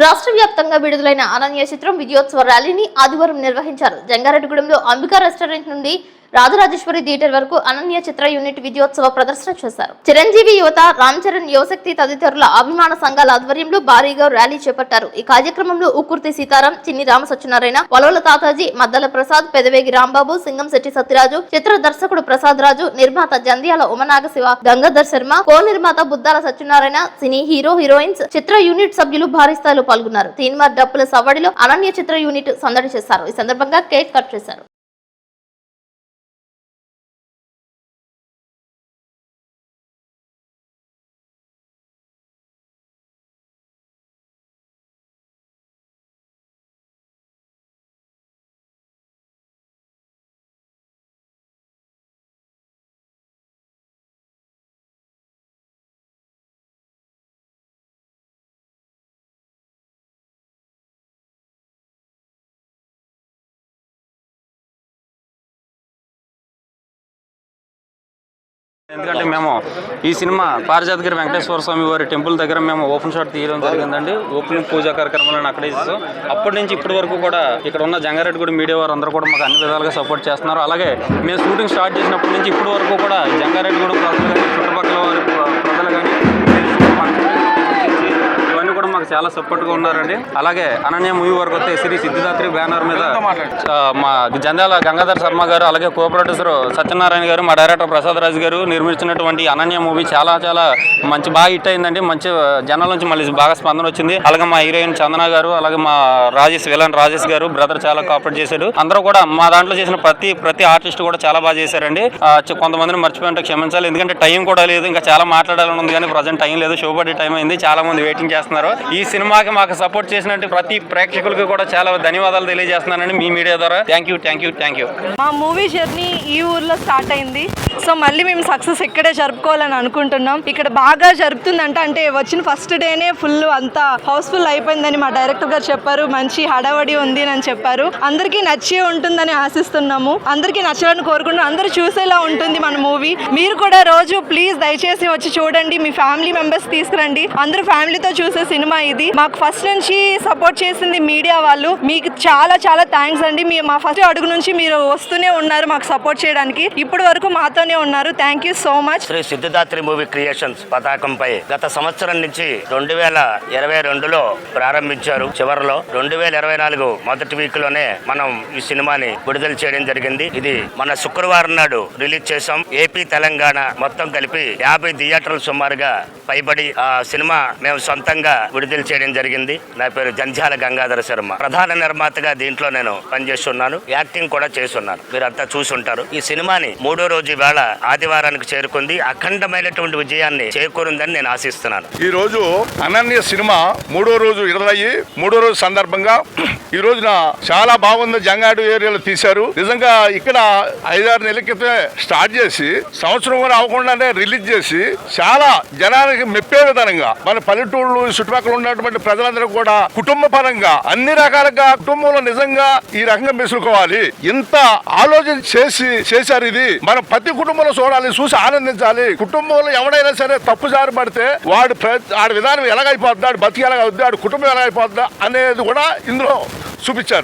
రాష్ట్ర వ్యాప్తంగా విడుదలైన అనన్య చిత్రం విజయోత్సవ ర్యాలీని ఆదివారం నిర్వహించారు. జంగారెడ్డిగూడెంలో అంబికా రెస్టారెంట్ నుండి రాజరాజేశ్వరి థియేటర్ వరకు అనన్య చిత్ర యూనిట్ విజయోత్సవ ప్రదర్శన చేశారు. చిరంజీవి యువత రామ్ చరణ్ యువశక్తి తదితరుల అభిమాన సంఘాల ఆధ్వర్యంలో భారీగా ర్యాలీ చేపట్టారు. ఈ కార్యక్రమంలో ఉక్కుర్తి సీతారాం చిన్ని రామ సత్యనారాయణ వలవల తాతాజీ మద్దల ప్రసాద్ పెదవేగి రాంబాబు సింగం శెట్టి సత్యరాజు చిత్ర దర్శకుడు ప్రసాద్ రాజు నిర్మాత జంధ్యాల ఉమనాగ శివ గంగాధర్ శర్మ కో నిర్మాత Buddala Satyanarayana cine hero heroines చిత్ర యూనిట్ సభ్యులు భారీ స్థాయిలో పాల్గొన్నారు. తీన్మార్ డప్పుల సవ్వడిలో అనన్య చిత్ర యూనిట్ సందడి చేశారు. ఈ సందర్భంగా కేక్ కట్ చేశారు. ఎందుకంటే మేము ఈ సినిమా పారిజాతగిరి వెంకటేశ్వర స్వామి వారి టెంపుల్ దగ్గర మేము ఓపెన్ షాట్ తీయడం జరిగిందండి. ఓపెనింగ్ పూజా కార్యక్రమాలను అక్కడే చేసాం అప్పటి నుంచి ఇప్పటి వరకు కూడా ఇక్కడ ఉన్న జంగారెడ్డి కూడా మీడియా వారు అందరూ కూడా మాకు అన్ని విధాలుగా సపోర్ట్ చేస్తున్నారు. అలాగే మేము షూటింగ్ స్టార్ట్ చేసినప్పటి నుంచి ఇప్పటి వరకు కూడా జంగారెడ్డి కూడా చుట్టుపక్కల వారి మాకు చాలా సపోర్ట్గా ఉన్నారండి. అలాగే అనన్య మూవీ వరకు వస్తే శ్రీ సిద్ధిదాత్రి బ్యానర్ మీద మా జంధ్యాల గంగాధర్ శర్మ గారు అలాగే కో ప్రొడ్యూసర్ సత్యనారాయణ గారు మా డైరెక్టర్ ప్రసాద్ రాజు గారు నిర్మించినటువంటి అనన్య మూవీ చాలా చాలా మంచి బాగా హిట్ అయిందండి. మంచి జనాల నుంచి మళ్ళీ బాగా స్పందన వచ్చింది. అలాగే మా హీరోయిన్ చందన గారు అలాగే మా రాజేష్ విలన్ రాజేష్ గారు బ్రదర్ చాలా కాపరేట్ చేశాడు అందరూ కూడా మా దాంట్లో చేసిన ప్రతి ప్రతి ఆర్టిస్ట్ కూడా చాలా బాగా చేశారండి. కొంతమందిని మర్చిపోయింటే క్షమించాలి. ఎందుకంటే టైం కూడా లేదు. ఇంకా చాలా మాట్లాడాలని ఉంది కానీ ప్రజెంట్ టైం లేదు. షో పడే టైం అయింది. చాలా మంది వెయిటింగ్ చేస్తున్నారు. ఈ సినిమాకి మాకు సపోర్ట్ చేసినట్టు ప్రతి ప్రేక్షకులకు కూడా చాలా ధన్యవాదాలు తెలియజేస్తున్నానండి మీ మీడియా ద్వారా. Thank you thank you thank you మా మూవీ జర్నీ ఈ ఊర్లో స్టార్ట్ అయింది. సో మళ్ళీ మేము సక్సెస్ ఇక్కడే జరుపుకోవాలని అనుకుంటున్నాం. ఇక్కడ బాగా జరుపుతుందంట అంటే వచ్చిన ఫస్ట్ డేనే ఫుల్ అంతా హౌస్ఫుల్ అయిపోయిందని మా డైరెక్టర్ గారు చెప్పారు. మంచి హడావడి ఉంది అని చెప్పారు. అందరికీ నచ్చి ఉంటుందని ఆశిస్తున్నాము. అందరికీ నచ్చాలని కోరుకుంటున్నాం. అందరూ చూసేలా ఉంటుంది మన మూవీ. మీరు కూడా రోజు ప్లీజ్ దయచేసి వచ్చి చూడండి. మీ ఫ్యామిలీ మెంబర్స్ తీసుకురండి. అందరూ ఫ్యామిలీతో చూసే సినిమా ఇది. మాకు ఫస్ట్ నుంచి సపోర్ట్ చేసింది మీడియా వాళ్ళు. మీకు చాలా చాలా థ్యాంక్స్ అండి. మీ మా ఫస్ట్ అడుగు నుంచి మీరు వస్తూనే ఉన్నారు మాకు సపోర్ట్ చేయడానికి. ఇప్పటి వరకు మాతోనే ఉన్నారు. Thank you so much Shri Siddhidatri movie creations పతాకంపై గత సంవత్సరం నుంచి రెండు వేల ఇరవై రెండులో ప్రారంభించారు. చివరిలో రెండు వేల ఇరవై నాలుగు మొదటి వీక్లోనే మనం ఈ సినిమాని విడుదల చేయడం జరిగింది. ఇది మన శుక్రవారం నాడు రిలీజ్ చేసాం ఏపీ తెలంగాణ మొత్తం కలిపి యాభై థియేటర్లు సుమారుగా పైబడి ఆ సినిమా మేము సొంతంగా విడుదల చేయడం జరిగింది. నా పేరు జంధ్యాల గంగాధర శర్మ. ప్రధాన నిర్మాతగా దీంట్లో నేను పనిచేస్తున్నాను. యాక్టింగ్ కూడా చేస్తున్నాను. మీరంతా చూసుంటారు. ఈ సినిమాని మూడో రోజు వేళ ఆదివారానికి చేరుకుంది. అఖండమైనటువంటి విజయాన్ని చేకూరుందని నేను ఆశిస్తున్నాను. ఈ రోజు అనన్య సినిమా మూడో రోజు విడుదలయ్యి మూడో రోజు సందర్భంగా ఈ రోజున చాలా బాగుంది. జంగాడు ఏరియాలో తీశారు. నిజంగా ఇక్కడ ఐదారు నెలల క్రితం స్టార్ట్ చేసి సంవత్సరం కూడా అవ్వకుండానే రిలీజ్ చేసి చాలా జనానికి మెప్పే విధంగా మన పల్లెటూళ్ళు చుట్టుపక్కల ఉన్నటువంటి ప్రజలందరూ కూడా కుటుంబ పరంగా అన్ని రకాలుగా కుటుంబంలో నిజంగా ఈ రకంగా మెసులుకోవాలి. ఇంత ఆలోచన చేసి చేశారు ఇది. మనం ప్రతి కుటుంబంలో చూడాలి చూసి ఆనందించాలి. కుటుంబంలో ఎవడైనా సరే తప్పు జారి పడితే వాడు ఆడి విధానం ఎలాగైపోద్ది ఆడు బతికి ఎలాగవుద్ది ఆడు కుటుంబం ఎలాగైపోద్దా అనేది కూడా ఇందులో చూపించారు.